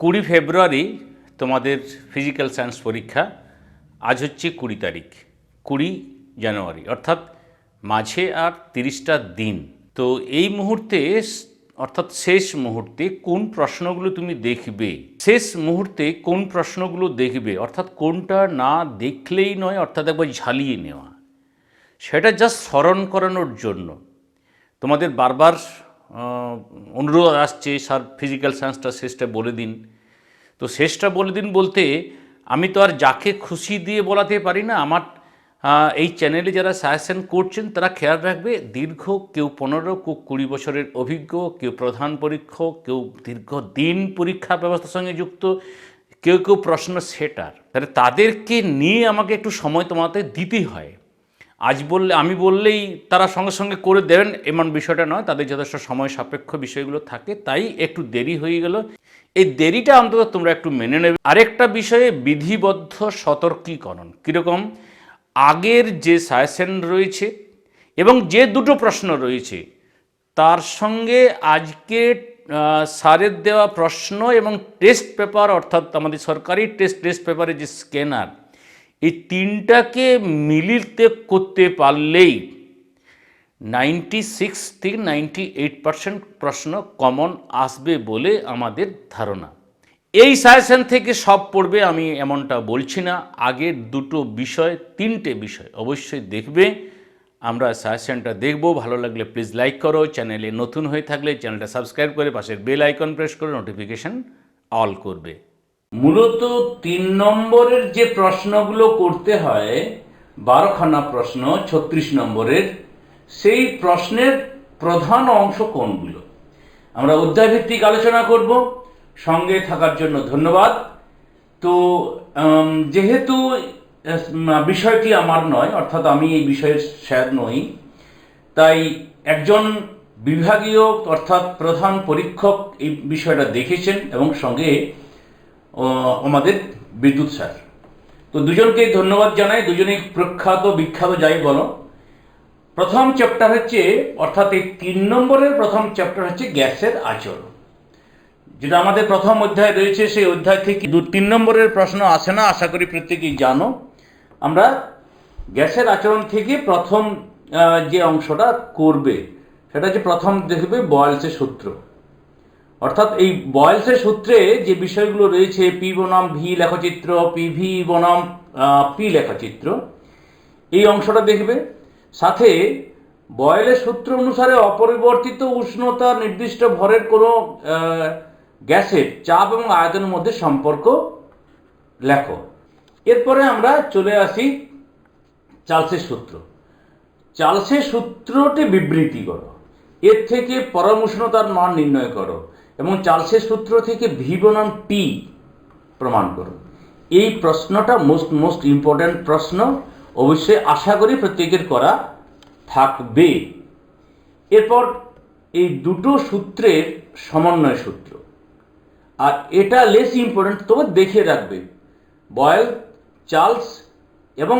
কুড়ি ফেব্রুয়ারি তোমাদের physical science পরীক্ষা, আজ হচ্ছে কুড়ি তারিখ, কুড়ি জানুয়ারি, অর্থাৎ মাঝে আর তিরিশটা দিন। তো এই মুহূর্তে অর্থাৎ শেষ মুহূর্তে কোন প্রশ্নগুলো তুমি দেখবে? শেষ মুহূর্তে কোন প্রশ্নগুলো দেখবে? অর্থাৎ কোনটা না দেখলেই নয়, অর্থাৎ একবার ঝালিয়ে নেওয়া। সেটা জাস্ট স্মরণ করানোর জন্য। তোমাদের বারবার অনুরোধ আসছে, স্যার ফিজিক্যাল সায়েন্সটা শেষটা বলে দিন। তো শেষটা বলে দিন বলতে, আমি তো আর যাকে খুশি দিয়ে বলাতে পারি না, আমার এই চ্যানেলে যারা সাজেশন করছেন, তারা খেয়াল রাখবে, দীর্ঘ কেউ পনেরো, কেউ কুড়ি বছরের অভিজ্ঞ, কেউ প্রধান পরীক্ষক, কেউ দীর্ঘ দিন পরীক্ষা ব্যবস্থার সঙ্গে যুক্ত, কেউ কেউ প্রশ্ন সেটার। তাহলে তাদেরকে নিয়ে আমাকে একটু সময় তোমাদের দিতেই হয়। আজ বললে, আমি বললেই তারা সঙ্গে সঙ্গে করে দেবেন, এমন বিষয়টা নয়, তাদের যথেষ্ট সময় সাপেক্ষ বিষয়গুলো থাকে, তাই একটু দেরি হয়ে গেল। এই দেরিটা অন্তত তোমরা একটু মেনে নেবে। আরেকটা বিষয়ে বিধিবদ্ধ সতর্কীকরণ, কীরকম? আগের যে সাজেশন রয়েছে এবং যে দুটো প্রশ্ন রয়েছে, তার সঙ্গে আজকে সারের দেওয়া প্রশ্ন এবং টেস্ট পেপার, অর্থাৎ আমাদের সরকারি টেস্ট টেস্ট পেপারে যে স্ক্যানার এই তিনটাকে মিলিতে করতে পারলেই নাইনটি সিক্স থেকে নাইনটি এইট পার্সেন্ট প্রশ্ন কমন আসবে বলে আমাদের ধারণা। এই সাজেশন থেকে সব পড়বে, আমি এমনটা বলছি না। আগের দুটো বিষয়, তিনটে বিষয় অবশ্যই দেখবে। আমরা সাজেশনটা দেখব। ভালো লাগলে প্লিজ লাইক করো। চ্যানেলে নতুন হয়ে থাকলে চ্যানেলটা সাবস্ক্রাইব করে পাশের বেল আইকন প্রেস করে নোটিফিকেশন অল করবে। মূলত তিন নম্বরের যে প্রশ্নগুলো করতে হয়, বারোখানা প্রশ্ন, ছত্রিশ নম্বরের, সেই প্রশ্নের প্রধান অংশ কোনগুলো? আমরা অধ্যায়ভিত্তিক আলোচনা করব। সঙ্গে থাকার জন্য ধন্যবাদ। তো যেহেতু বিষয়টি আমার নয়, অর্থাৎ আমি এই বিষয়ের স্যার নই, তাই একজন বিভাগীয়, অর্থাৎ প্রধান পরীক্ষক এই বিষয়টা দেখেছেন এবং সঙ্গে আমাদের বিদ্যুৎ স্যার। তো দুজনকে ধন্যবাদ জানাই, দুজনেই প্রখ্যাত, বিখ্যাত, যাই বলো। প্রথম চ্যাপ্টার হচ্ছে, অর্থাৎ এই তিন নম্বরের প্রথম চ্যাপ্টার হচ্ছে গ্যাসের আচরণ। যেটা আমাদের প্রথম অধ্যায় রয়েছে, সেই অধ্যায় থেকে দু তিন নম্বরের প্রশ্ন আসে না, আশা করি প্রত্যেকেই জানো। আমরা গ্যাসের আচরণ থেকে প্রথম যে অংশটা করবে, সেটা হচ্ছে প্রথম দেখবে বয়েলসের সূত্র। অর্থাৎ এই বয়েলসের সূত্রে যে বিষয়গুলো রয়েছে, পি বনাম, ভি লেখচিত্র, পি ভি বনাম পি লেখচিত্র, এই অংশটা দেখবে। সাথে বয়েলের সূত্র অনুসারে অপরিবর্তিত উষ্ণতা নির্দিষ্ট ভরের কোনো গ্যাসের চাপ এবং আয়তনের মধ্যে সম্পর্ক লেখো। এরপরে আমরা চলে আসি চার্লসের সূত্র। চার্লসের সূত্রটি বিবৃতি করো এর থেকে পরম উষ্ণতার মান নির্ণয় করো। এবং চার্লসের সূত্র থেকে ভি বনাম টি প্রমাণ করো এই প্রশ্নটা মোস্ট মোস্ট ইম্পর্ট্যান্ট প্রশ্ন। অবশ্যই আশা করি প্রত্যেকের করা থাকবে। এরপর এই দুটো সূত্রের সমন্বয় সূত্র। আর এটা লেস ইম্পর্ট্যান্ট তোমার দেখে রাখবে। বয়েল, চার্লস এবং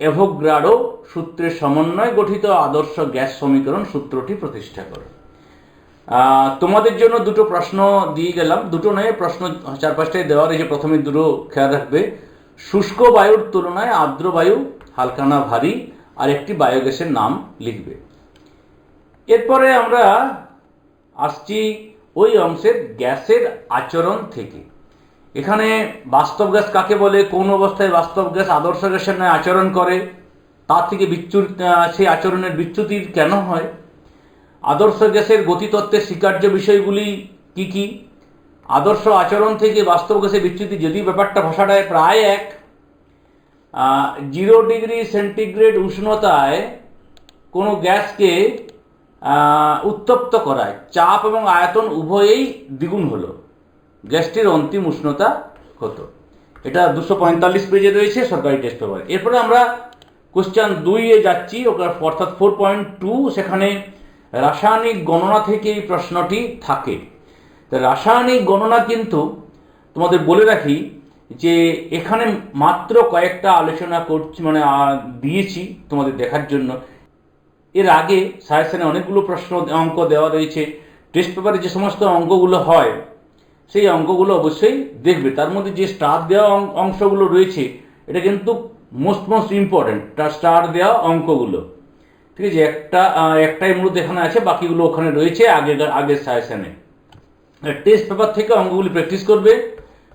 এভোগ্রাডো সূত্রের সমন্বয়ে গঠিত আদর্শ গ্যাস সমীকরণ সূত্রটি প্রতিষ্ঠা করো। তোমাদের জন্য দুটো প্রশ্ন দিয়ে গেলাম। দুটো নয়, প্রশ্ন চার পাঁচটায় দেওয়া রয়েছে প্রথমে দুটো খেয়াল রাখবে। শুষ্ক বায়ুর তুলনায় আর্দ্র বায়ু হালকা না ভারী, আর একটি বায়োগ্যাসের নাম লিখবে। এরপরে আমরা আসছি ওই অংশের গ্যাসের আচরণ থেকে। এখানে বাস্তব গ্যাস কাকে বলে? কোন অবস্থায় বাস্তব গ্যাস আদর্শ গ্যাসের ন্যায় আচরণ করে? তার থেকে বিচ্যুত সেই আচরণের বিচ্যুতি কেন হয়? আদর্শ গ্যাসের গতিতত্ত্বের স্বীকার্য বিষয়গুলি কি কি? আদর্শ আচরণ থেকে বাস্তব গ্যাসের বিচ্যুতি, যদি ব্যাপারটা ভাষাটায় প্রায় এক জিরো ডিগ্রি সেন্টিগ্রেড উষ্ণতায় কোনো গ্যাসকে উত্তপ্ত করায়, চাপ এবং আয়তন উভয়েই দ্বিগুণ হলো। গ্যাসটির অন্তিম উষ্ণতা হতো এটা দুশো পঁয়তাল্লিশ পেজে রয়েছে, সরকারি টেস্ট পেপার। এরপরে আমরা কোশ্চেন দুইয়ে যাচ্ছি অর্থাৎ ফোর পয়েন্ট টু সেখানে রাসায়নিক গণনা থেকে এই প্রশ্নটি থাকে। রাসায়নিক গণনা কিন্তু তোমাদের বলে রাখি যে এখানে মাত্র কয়েকটা আলোচনা করছি মানে দিয়েছি তোমাদের দেখার জন্য। এর আগে সায়েন্সে অনেকগুলো প্রশ্ন অঙ্ক দেওয়া রয়েছে। টেস্ট পেপারে যে সমস্ত অঙ্কগুলো হয়, সেই অঙ্কগুলো অবশ্যই দেখবে। তার মধ্যে যে স্টার দেওয়া অংশগুলো রয়েছে, এটা কিন্তু মোস্ট মোস্ট ইম্পর্টেন্ট স্টার দেওয়া অঙ্কগুলো। ঠিক আছে একটা একটাই মূলত এখানে আছে বাকিগুলো ওখানে রয়েছে আগে আগের সাজেশনে টেস্ট পেপার থেকে অঙ্কগুলি প্র্যাকটিস করবে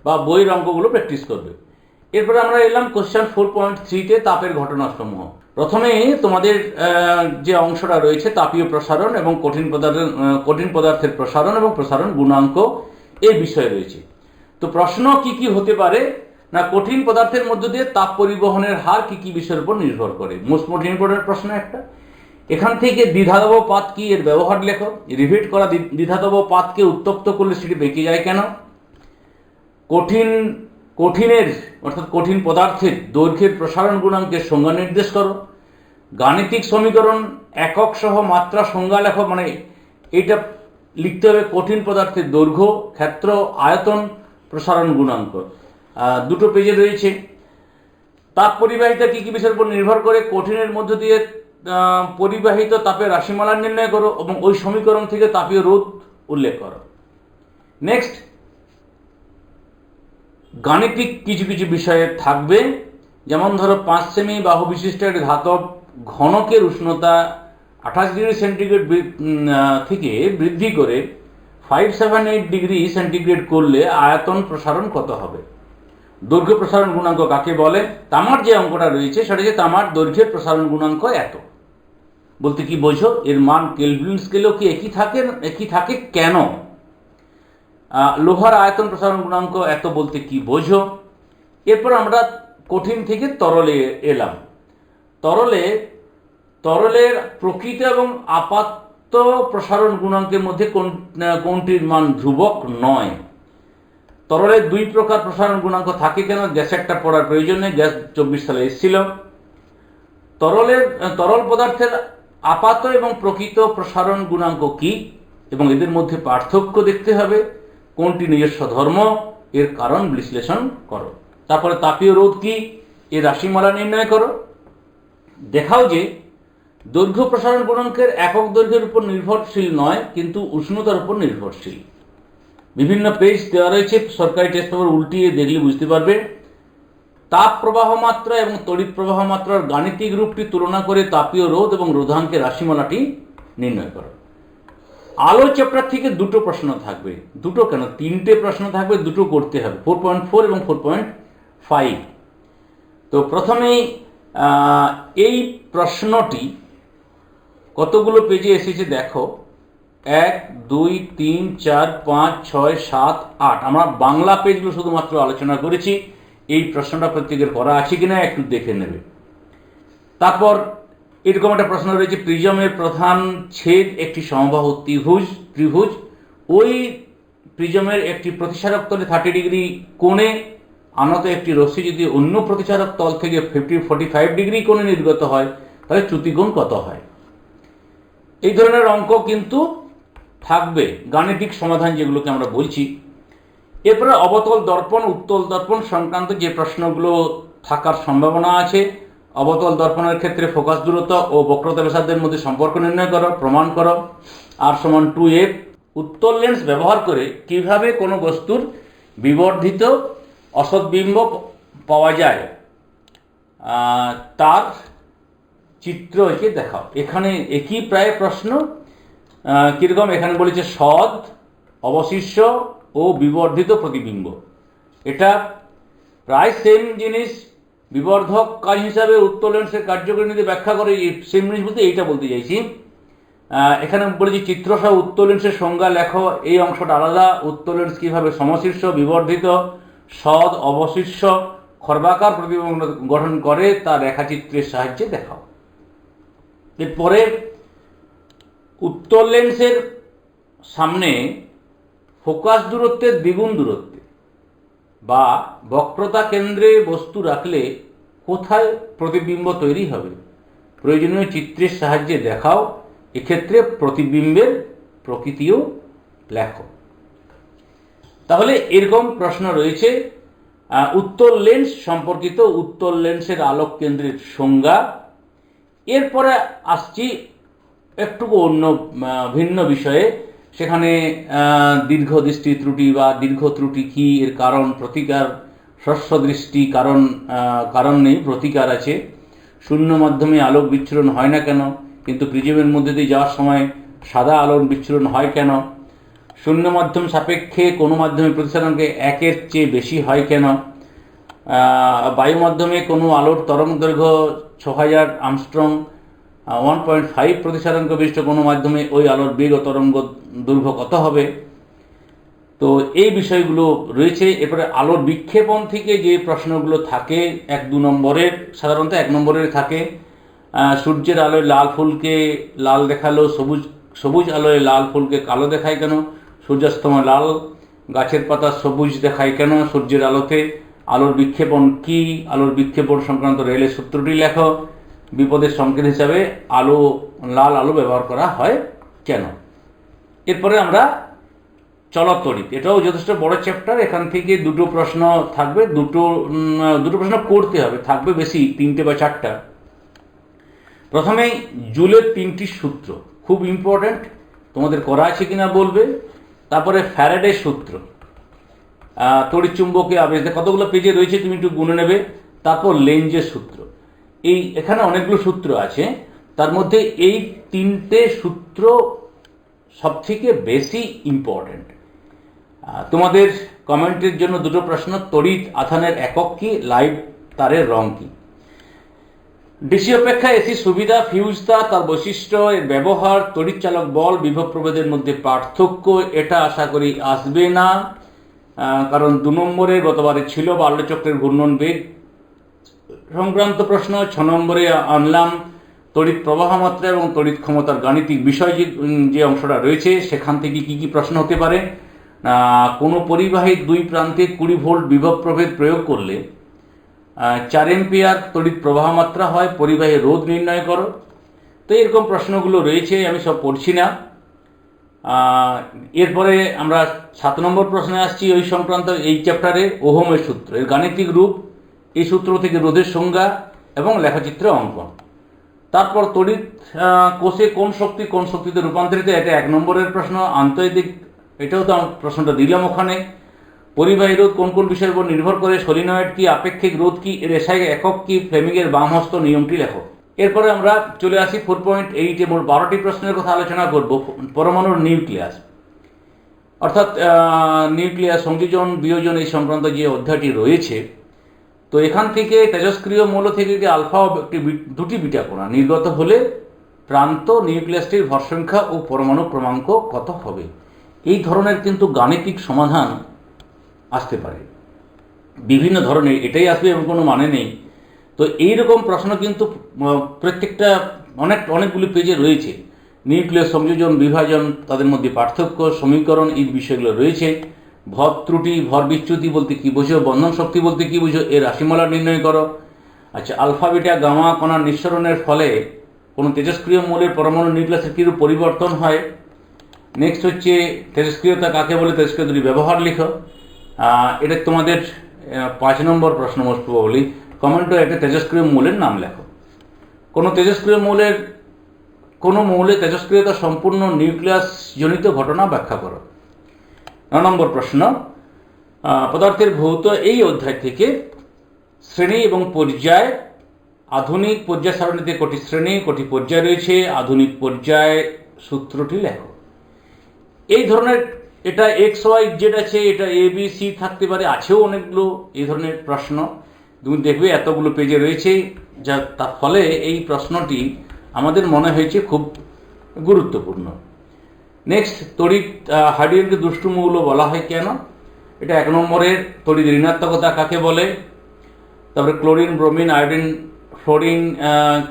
বা বইয়ের অঙ্কগুলো প্র্যাকটিস করবে। এরপরে আমরা এলাম কোশ্চেন ফোর পয়েন্ট থ্রিতে তাপের ঘটনাসমূহ। প্রথমে তোমাদের যে অংশটা রয়েছে তাপীয় প্রসারণ এবং কঠিন পদার্থের আহ, কঠিন পদার্থের প্রসারণ এবং প্রসারণ গুণাঙ্ক এই বিষয়ে রয়েছে। তো প্রশ্ন কি কি হতে পারে না কঠিন পদার্থের মধ্য দিয়ে তাপ পরিবহনের হার কি কি বিষয়ের উপর নির্ভর করে? মোস্ট মোস্ট ইম্পর্টেন্ট প্রশ্ন একটা। এখান থেকে দ্বিধাদব পাত কি এর ব্যবহার লেখো? রিভিট করা দ্বি- দ্বিধাদব পাতকে উত্তপ্ত করলে সেটি বেঁকে যায় কেন? কঠিন, কঠিনের, অর্থাৎ কঠিন পদার্থের দৈর্ঘ্যের প্রসারণ গুণাঙ্কের সংজ্ঞা নির্দেশ করো। গাণিতিক সমীকরণ একক সহ মাত্রা সংজ্ঞা লেখো মানে এটা লিখতে হবে কঠিন পদার্থের দৈর্ঘ্য, ক্ষেত্র, আয়তন, প্রসারণ গুণাঙ্ক। দুটো পেজে রয়েছে। তাপ পরিবাহিতা কী কী বিষয়ের উপর নির্ভর করে? কঠিনের মধ্য দিয়ে পরিবাহিত তাপের রাশিমালা নির্ণয় করো এবং ওই সমীকরণ থেকে তাপীয় রোধ উল্লেখ করো। নেক্সট গাণিতিক কিছু কিছু বিষয়ে থাকবে। যেমন ধরো পাঁচ সেমি বাহু বিশিষ্ট একটি ধাতব ঘনকের উষ্ণতা আঠাশ ডিগ্রি সেন্টিগ্রেড থেকে বৃদ্ধি করে five seven eight degree centigrade করলে আয়তন প্রসারণ কত হবে? দৈর্ঘ্য প্রসারণ গুণাঙ্ক কাকে বলে? তামার যে অঙ্কটা রয়েছে সেটা যে তামার দৈর্ঘ্যের প্রসারণ গুণাঙ্ক এত। বলতে কি বোঝো? এর মান কেলভিন স্কেলেও কি একই থাকে একই থাকে কেন? লোহার আয়তন প্রসারণ গুণাঙ্ক এত বলতে কি বোঝো? এরপর আমরা কঠিন থেকে তরলে এলাম। তরলে, তরলের প্রকৃত এবং আপাত প্রসারণ গুণাঙ্কের মধ্যে কোন কোনটির মান ধ্রুবক নয়। তরলের দুই প্রকার প্রসারণ গুণাঙ্ক থাকে কেন? গ্যাস একটা পড়ার প্রয়োজনে গ্যাস চব্বিশ সালে এসেছিল। তরলের, তরল পদার্থের আপাত এবং প্রকৃত প্রসারণ গুণাঙ্ক কি এবং এদের মধ্যে পার্থক্য দেখতে হবে, কোনটি নিজস্ব ধর্ম, এর কারণ বিশ্লেষণ করো। তারপরে তাপীয় রোধ কি এর রাশিমালা নির্ণয় করো। দেখাও যে দৈর্ঘ্য প্রসারণ গুণাঙ্কের একক দৈর্ঘ্যের উপর নির্ভরশীল নয়, কিন্তু উষ্ণতার উপর নির্ভরশীল। বিভিন্ন পেজ দেওয়া রয়েছে, সরকারি টেস্ট পেপার উল্টিয়ে দেখলে বুঝতে পারবে। তাপ প্রবাহ মাত্রা এবং তড়িৎ প্রবাহ মাত্রার গাণিতিক রূপটি তুলনা করে তাপীয় রোধ এবং রোধাঙ্কের রাশিমালাটি নির্ণয় করো। আলো চ্যাপ্টার থেকে দুটো প্রশ্ন থাকবে। দুটো কেন? তিনটে প্রশ্ন থাকবে, দুটো করতে হবে। ফোর পয়েন্ট ফোর এবং ফোর পয়েন্ট ফাইভ তো প্রথমেই এই প্রশ্নটি কতগুলো পেজে এসেছে দেখো? এক, দুই, তিন, চার, পাঁচ, ছয়, সাত, আট। আমরা বাংলা পেজগুলো শুধুমাত্র আলোচনা করেছি। এই প্রশ্নটা প্রত্যেকের করা আছে কিনা একটু দেখে নেবে। তারপর এরকম একটা প্রশ্ন রয়েছে, প্রিজমের প্রধান ছেদ একটি সমবাহু ত্রিভুজ ত্রিভুজ। ওই প্রিজমের একটি প্রতিসারক তলে থার্টি ডিগ্রি কোণে, আনত একটি রশ্মি যদি অন্য প্রতিসারক তল থেকে ফিফটি ফর্টি ফাইভ ডিগ্রি কোণে নির্গত হয়, তাহলে চ্যুতিকোণ কত হয়? এই ধরনের অঙ্ক কিন্তু থাকবে। গাণিতিক সমাধান যেগুলোকে আমরা বলছি এরপরে অবতল দর্পণ, উত্তল দর্পণ সংক্রান্ত যে প্রশ্নগুলো থাকার সম্ভাবনা আছে, অবতল দর্পণের ক্ষেত্রে ফোকাস দূরত্ব ও বক্রতা ব্যাসার্ধের মধ্যে সম্পর্ক নির্ণয় করো, প্রমাণ করো। আর সমান টু এফ উত্তল লেন্স ব্যবহার করে কীভাবে কোনো বস্তুর বিবর্ধিত অসৎবিম্ব পাওয়া যায় তার চিত্র এঁকে দেখাও। এখানে একই প্রায় প্রশ্ন কীরকম? এখানে বলেছে সদ অবশিষ্য ও বিবর্ধিত প্রতিবিম্ব। এটা প্রায় সেম জিনিস বিবর্ধক কাজ হিসাবে উত্তর লেন্সের কার্যকারিণীতে ব্যাখ্যা করে সেম জিনিস বলতে এইটা বলতে চাইছি। এখানে বলেছি চিত্রসহ উত্তর লেন্সের সংজ্ঞা লেখো, এই অংশটা আলাদা। উত্তরলেন্স কীভাবে সমশীর্ষ, বিবর্ধিত, সদ অবশিষ্য খর্বাকার প্রতিবিম্ব গঠন করে তা রেখাচিত্রের সাহায্যে দেখাও। এরপরে উত্তর লেন্সের সামনে ফোকাস দূরত্বের দ্বিগুণ দূরত্বে। বা বক্রতা কেন্দ্রে বস্তু রাখলে কোথায় প্রতিবিম্ব তৈরি হবে? প্রয়োজনীয় চিত্রের সাহায্যে দেখাও, এক্ষেত্রে প্রতিবিম্বের প্রকৃতিও লেখো। তাহলে এরকম প্রশ্ন রয়েছে উত্তর লেন্স সম্পর্কিত, উত্তর লেন্সের আলোক কেন্দ্রের সংজ্ঞা। এরপরে আসছি একটু অন্য ভিন্ন বিষয়ে। সেখানে দীর্ঘ দৃষ্টি ত্রুটি বা দীর্ঘ ত্রুটি কি এর কারণ, প্রতিকার শস্য দৃষ্টি কারণ কারণ নেই, প্রতিকার আছে। শূন্য মাধ্যমে আলোক বিচ্ছুরণ হয় না কেন? কিন্তু প্রিজমের মধ্যে দিয়ে যাওয়ার সময় সাদা আলোর বিচ্ছুরণ হয় কেন? শূন্য মাধ্যম সাপেক্ষে কোনো মাধ্যমে প্রতিসরণকে একের চেয়ে বেশি হয় কেন? বায়ু মাধ্যমে কোনো আলোর তরঙ্গ দৈর্ঘ্য ছ হাজার আমস্ট্রং ওয়ান পয়েন্ট ফাইভ প্রতিসারাঙ্ক বিশিষ্ট কোনো মাধ্যমে ওই আলোর বেগ ও তরঙ্গ দৈর্ঘ্য কত হবে? তো এই বিষয়গুলো রয়েছে। এরপরে আলোর বিক্ষেপণ থেকে যে প্রশ্নগুলো থাকে, এক দু নম্বরের, সাধারণত এক নম্বরের থাকে সূর্যের আলোয় লাল ফুলকে লাল দেখাল, সবুজ সবুজ আলোয় লাল ফুলকে কালো দেখায় কেন? সূর্যাস্তময় লাল, গাছের পাতা সবুজ দেখায় কেন সূর্যের আলোতে? আলোর বিক্ষেপণ কি? আলোর বিক্ষেপণ সংক্রান্ত রেলের সূত্রটি লেখো। বিপদের সংকেত হিসাবে আলো, লাল আলো ব্যবহার করা হয়। কেন? এরপরে আমরা চলক তড়িৎ এটাও যথেষ্ট বড় চ্যাপ্টার এখান থেকে দুটো প্রশ্ন থাকবে। দুটো দুটো প্রশ্ন করতে হবে। থাকবে বেশি, তিনটে বা চারটা। প্রথমেই জুলের তিনটি সূত্র। খুব ইম্পর্ট্যান্ট তোমাদের করা আছে কিনা বলবে? তারপরে ফ্যারাডে সূত্র। তড়িৎচুম্বকে আবেশ কতগুলো পেজে রয়েছে তুমি একটু গুনে নেবে? তারপর লেঞ্জের সূত্র। এই এখানে অনেকগুলো সূত্র আছে। তার মধ্যে এই তিনটে সূত্র সবথেকে বেশি ইম্পর্ট্যান্ট তোমাদের কমেন্টের জন্য দুটো প্রশ্ন, তড়িৎ আথানের একক কি, লাইভ তারের রং কি? ডিসি অপেক্ষা এসি সুবিধা ফিউজটা তার বৈশিষ্ট্য, এর ব্যবহার, তড়িৎ চালক বল, বিভব প্রভেদের মধ্যে পার্থক্য, এটা আশা করি আসবে না। কারণ দু নম্বরে গতবারে ছিল বাল্যচক্রের ঘূর্ণন বেগ সংক্রান্ত প্রশ্ন, ছ নম্বরে আনলাম, তড়িৎ প্রবাহ মাত্রা এবং তড়িৎ ক্ষমতার গাণিতিক বিষয় যে যে অংশটা রয়েছে, সেখান থেকে কি কি প্রশ্ন হতে পারে? কোনো পরিবাহীর দুই প্রান্তে কুড়ি ভোল্ট বিভব প্রভেদ প্রয়োগ করলে চার এম্পিয়ার তড়িৎ প্রবাহ মাত্রা হয়, পরিবাহী রোধ নির্ণয় করো। তো এরকম প্রশ্নগুলো রয়েছে, আমি সব পড়ছি না। এরপরে আমরা সাত নম্বর প্রশ্নে আসছি, ওই সংক্রান্ত এই চ্যাপ্টারে ওহমের সূত্র, এর গাণিতিক রূপ। এই সূত্র থেকে রোধের সংজ্ঞা এবং লেখাচিত্রে অঙ্কন তারপর তড়িৎ কোষে কোন শক্তি, কোন শক্তিতে রূপান্তরিত, এটা এক নম্বরের প্রশ্ন আন্তর্জাতিক এটাও তো প্রশ্নটা দিলাম ওখানে। পরিবাহী রোধ কোন কোন বিষয়ের উপর নির্ভর করে, সলিনয়েড কি, আপেক্ষিক রোধ কি এসআই একক কি, ফ্লেমিংয়ের বামহস্ত নিয়মটি লেখো। এরপরে আমরা চলে আসি ফোর পয়েন্ট এইটে মোট বারোটি প্রশ্নের কথা আলোচনা করব, পরমাণুর নিউক্লিয়াস। অর্থাৎ নিউক্লিয়াস, সংযোজন, বিয়োজন এই সংক্রান্ত যে অধ্যায়টি রয়েছে তো এখান থেকে তেজস্ক্রিয় মৌল থেকে একটি আলফা ও একটি দুটি বিটা কণা নির্গত হলে প্রান্ত, নিউক্লিয়াসটির ভর সংখ্যা ও পরমাণু ক্রমাঙ্ক কত হবে? এই ধরনের কিন্তু গাণিতিক সমাধান আসতে পারে। বিভিন্ন ধরনের এটাই আসবে এমন কোনো মানে নেই। তো এই রকম প্রশ্ন কিন্তু প্রত্যেকটা অনেক, অনেকগুলি পেজে রয়েছে। নিউক্লিয়াস সংযোজন, বিভাজন, তাদের মধ্যে পার্থক্য, সমীকরণ এই বিষয়গুলো রয়েছে। ভর ত্রুটি, ভর বিচ্যুতি বলতে কী বোঝো? বন্ধন শক্তি বলতে কী বোঝো? এর রাশিমালা নির্ণয় করো। আচ্ছা আলফা, বিটা, গামা কণার নিঃসরণের ফলে কোনো তেজস্ক্রিয় মৌলের পরমাণু নিউক্লিয়াসের কীরূপ পরিবর্তন হয়? নেক্সট হচ্ছে, তেজস্ক্রিয়তা কাকে বলে? তেজস্ক্রিয় দুটি ব্যবহার লিখো। এটা তোমাদের পাঁচ নম্বর প্রশ্ন মোস্ট প্রবলি কমেন্টে একটা তেজস্ক্রিয় মৌলের নাম লেখো। কোনো তেজস্ক্রিয় মৌলের, কোনো মৌলে তেজস্ক্রিয়তা সম্পূর্ণ নিউক্লিয়াস জনিত ঘটনা ব্যাখ্যা করো। নম্বর প্রশ্ন পদার্থের ভৌত এই অধ্যায় থেকে শ্রেণি এবং পর্যায়, আধুনিক পর্যায় সারণীতে কটি শ্রেণি, কটি পর্যায় রয়েছে, আধুনিক পর্যায় সূত্রটি লেখো। এই ধরনের, এটা এক্স ওয়াই জেড আছে, এটা এ বি সি থাকতে পারে, আছেও অনেকগুলো এই ধরনের প্রশ্ন। তুমি দেখবে এতগুলো পেজে রয়েছে, যা তার ফলে এই প্রশ্নটি আমাদের মনে হয়েছে খুব গুরুত্বপূর্ণ। নেক্সট তড়িৎ হাইড্রোজেনকে দুষ্টু বলা হয় কেন? এটা এক নম্বরের তড়িৎ ঋণাত্মকতা কাকে বলে? তারপরে ক্লোরিন, ব্রোমিন, আয়োডিন, ফ্লোরিন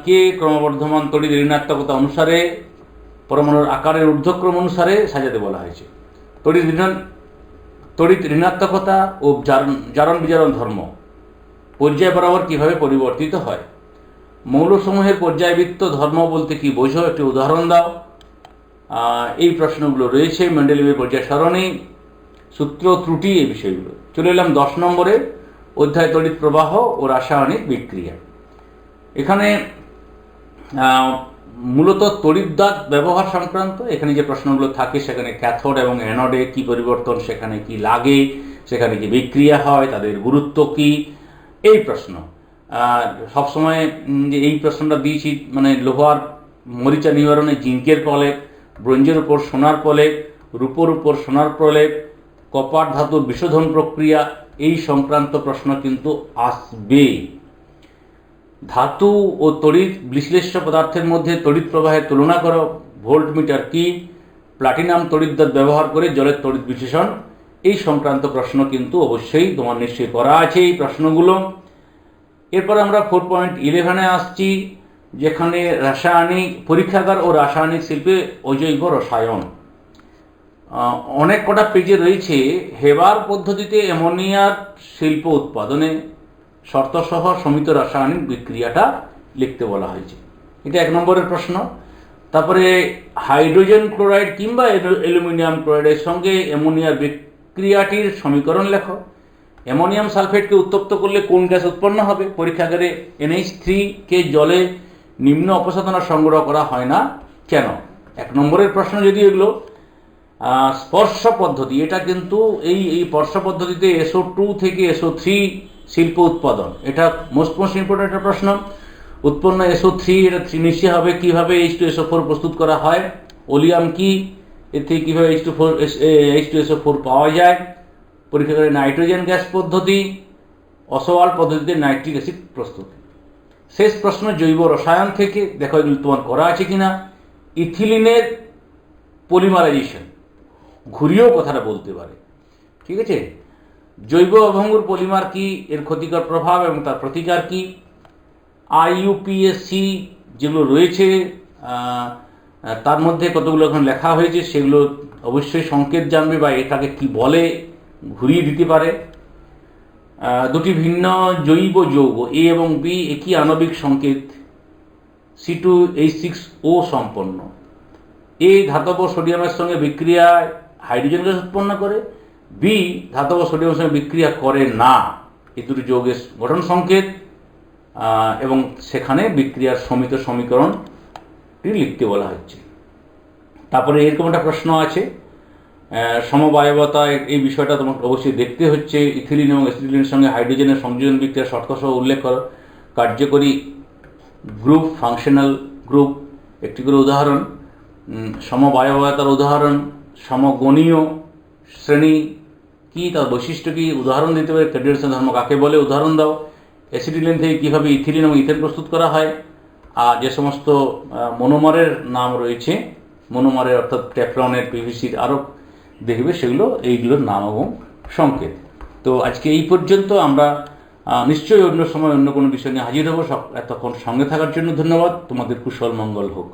কে ক্রমবর্ধমান তড়িৎ ঋণাত্মকতা অনুসারে, পরমাণুর আকারের ঊর্ধ্বক্রম অনুসারে সাজাতে বলা হয়েছে? তড়িৎ তড়িৎ ঋণাত্মকতা ও জারণ জারণ বিজারণ ধর্ম পর্যায় বরাবর কীভাবে পরিবর্তিত হয়? মৌলসমূহের পর্যায়বৃত্ত ধর্ম বলতে কি বোঝো? একটি উদাহরণ দাও। এই প্রশ্নগুলো রয়েছে মেন্ডেলিভের পর্যায় সারণী সূত্র ত্রুটি এই বিষয়গুলো। চলে এলাম দশ নম্বরে, অধ্যায় তড়িৎ প্রবাহ ও রাসায়নিক বিক্রিয়া। এখানে মূলত তড়িৎদাত ব্যবহার সংক্রান্ত, এখানে যে প্রশ্নগুলো থাকে, সেখানে ক্যাথোড এবং অ্যানোডে কি পরিবর্তন, সেখানে কি লাগে, সেখানে কি বিক্রিয়া হয়, তাদের গুরুত্ব কি, এই প্রশ্ন। সবসময় যে এই প্রশ্নটা দিয়েছি মানে লোহার মরিচা নিবারণে, জিঙ্কের প্রলেপ ব্রোঞ্জের উপর সোনার প্রলেপ, রূপোর উপর সোনার প্রলেপ কপার ধাতুর বিশোধন প্রক্রিয়া, এই সংক্রান্ত প্রশ্ন কিন্তু আসবে। ধাতু ও তড়িৎ বিশ্লেষ্য পদার্থের মধ্যে তড়িৎ প্রবাহের তুলনা করো। ভোল্টমিটার কি? প্লাটিনাম তড়িৎদাত ব্যবহার করে জলের তড়িৎ বিশ্লেষণ। এই সংক্রান্ত প্রশ্ন কিন্তু অবশ্যই তোমার নিশ্চয়ই করা আছে এই প্রশ্নগুলো। এরপর আমরা ফোর পয়েন্ট ইলেভেনে আসছি। যেখানে রাসায়নিক পরীক্ষাগার ও রাসায়নিক শিল্পে অজৈব রসায়ন। অনেক কটা পেজে রয়েছে, হেবার পদ্ধতিতে অ্যামোনিয়ার শিল্প উৎপাদনে শর্তসহ সমিত রাসায়নিক বিক্রিয়াটা লিখতে বলা হয়েছে। এটা এক নম্বরের প্রশ্ন। তারপরে হাইড্রোজেন ক্লোরাইড কিংবা অ্যালুমিনিয়াম ক্লোরাইডের সঙ্গে অ্যামোনিয়ার বিক্রিয়াটির সমীকরণ লেখো। অ্যামোনিয়াম সালফেটকে উত্তপ্ত করলে কোন গ্যাস উৎপন্ন হবে? পরীক্ষাগারে এনএইচ কে জলে নিম্ন অপসাধনা সংগ্রহ করা হয় না। কেন? এক নম্বরের প্রশ্ন যদি এগুলো স্পর্শ পদ্ধতি, এটা কিন্তু এই এই স্পর্শ পদ্ধতিতে এসও টু থেকে এসও থ্রি শিল্প উৎপাদন, এটা মোস্ট মোস্ট ইম্পর্টেন্ট একটা প্রশ্ন। উৎপন্ন এসও থ্রি এটা থ্রি নিশ্চয় হবে, কীভাবে এইচ টু এসও ফোর প্রস্তুত করা হয়, ওলিয়াম কি, এর থেকে কীভাবে H two four H two SO four পাওয়া যায়, পরীক্ষা করে নাইট্রোজেন গ্যাস পদ্ধতি, অসওয়াল পদ্ধতিতে নাইট্রিক অ্যাসিড প্রস্তুতি। শেষ প্রশ্ন জৈব রসায়ন থেকে, দেখো এগুলো তোমার করা আছে কিনা? ইথিলিনের পলিমারাইজেশন। ঘুরিয়েও কথাটা বলতে পারে। ঠিক আছে? জৈব অভঙ্গুর পলিমার কি? এর ক্ষতিকর প্রভাব এবং তার প্রতিকার কি? আইইউপিএসসি যেগুলো রয়েছে তার মধ্যে কতগুলো এখন লেখা হয়েছে, সেগুলো অবশ্যই সংকেত জানবে বা এটাকে কি বলে, ঘুরিয়ে দিতে পারে। দুটি ভিন্ন জৈব যৌগ, এ এবং বি, একই আণবিক সংকেত C two H six O সম্পন্ন। এ ধাতব সোডিয়ামের সঙ্গে বিক্রিয়ায় হাইড্রোজেন গ্যাস উৎপন্ন করে, বি ধাতব সোডিয়ামের সঙ্গে বিক্রিয়া করে না। এই দুটি যৌগের গঠন সংকেত এবং সেখানে বিক্রিয়ার সমিত সমীকরণটি লিখতে বলা হচ্ছে তারপরে এরকম একটা প্রশ্ন আছে সমবায়বতা এই বিষয়টা তোমাকে অবশ্যই দেখতে হচ্ছে। ইথিলিন এবং এসিটিলিনের সঙ্গে হাইড্রোজেনের সংযোজন বিক্রিয়ার শর্তসহ উল্লেখ করো কার্যকরী গ্রুপ, ফাংশনাল গ্রুপ একটি করে উদাহরণ। সমবায়বতার উদাহরণ, সমগণীয় শ্রেণি কি, তার বৈশিষ্ট্য কী? উদাহরণ দিতে পারে ফেডারেশন ধর্ম কাকে বলে? উদাহরণ দাও। অ্যাসিডিলিন থেকে কীভাবে ইথিলিন এবং ইথেন প্রস্তুত করা হয়? আর যে সমস্ত মনোমারের নাম রয়েছে, মনোমারের অর্থাৎ ট্যাফলনের পিভিসির আরও দেখবে সেগুলো, এইগুলোর নাম এবং সংকেত। তো আজকে এই পর্যন্ত আমরা নিশ্চয়ই অন্য সময় অন্য কোনো বিষয় নিয়ে হাজির হব। এতক্ষণ সঙ্গে থাকার জন্য ধন্যবাদ। তোমাদের কুশল মঙ্গল হোক।